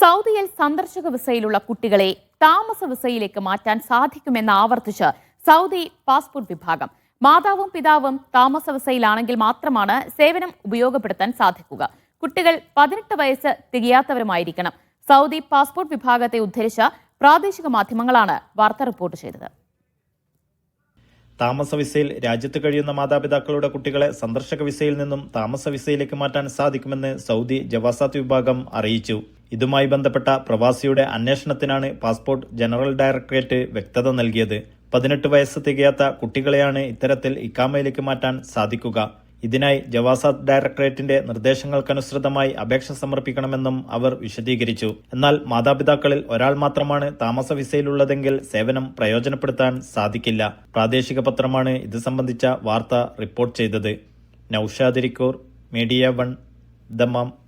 സൗദിയിൽ സന്ദർശക വിസയിലുള്ള കുട്ടികളെ താമസ വിസയിലേക്ക് മാറ്റാൻ സാധിക്കുമെന്ന് ആവർത്തിച്ച് സൗദി പാസ്പോർട്ട് വിഭാഗം. മാതാവും പിതാവും താമസ വിസയിലാണെങ്കിൽ മാത്രമാണ് സേവനം ഉപയോഗപ്പെടുത്താൻ സാധിക്കുക. കുട്ടികൾ പതിനെട്ട് വയസ്സ് തികയാത്തവരുമായിരിക്കണം. സൗദി പാസ്പോർട്ട് വിഭാഗത്തെ ഉദ്ധരിച്ച പ്രാദേശിക മാധ്യമങ്ങളാണ് വാർത്ത റിപ്പോർട്ട് ചെയ്തത്. താമസ വിസയിൽ രാജ്യത്ത് കഴിയുന്ന മാതാപിതാക്കളുടെ കുട്ടികളെ സന്ദർശക വിസയിൽ നിന്നും താമസ വിസയിലേക്ക് മാറ്റാൻ സാധിക്കുമെന്ന് സൗദി ജവാസാത്ത് വിഭാഗം അറിയിച്ചു. ഇതുമായി ബന്ധപ്പെട്ട പ്രവാസിയുടെ അന്വേഷണത്തിനാണ് പാസ്പോർട്ട് ജനറൽ ഡയറക്ടറേറ്റ് വ്യക്തത നൽകിയത്. പതിനെട്ട് വയസ്സ് തികയാത്ത കുട്ടികളെയാണ് ഇത്തരത്തിൽ ഇക്കാമയിലേക്ക് മാറ്റാൻ സാധിക്കുക. ഇതിനായി ജവാസാത്ത് ഡയറക്ടറേറ്റിന്റെ നിർദ്ദേശങ്ങൾക്കനുസൃതമായി അപേക്ഷ സമർപ്പിക്കണമെന്നും അവർ വിശദീകരിച്ചു. എന്നാൽ മാതാപിതാക്കളിൽ ഒരാൾ മാത്രമാണ് താമസ വിസയിലുള്ളതെങ്കിൽ സേവനം പ്രയോജനപ്പെടുത്താൻ സാധിക്കില്ല. പ്രാദേശിക പത്രമാണ് ഇത് സംബന്ധിച്ച വാർത്ത റിപ്പോർട്ട് ചെയ്തത്. നൌഷാദിരിക്കൂർ മീഡിയ വൺ ദമാം.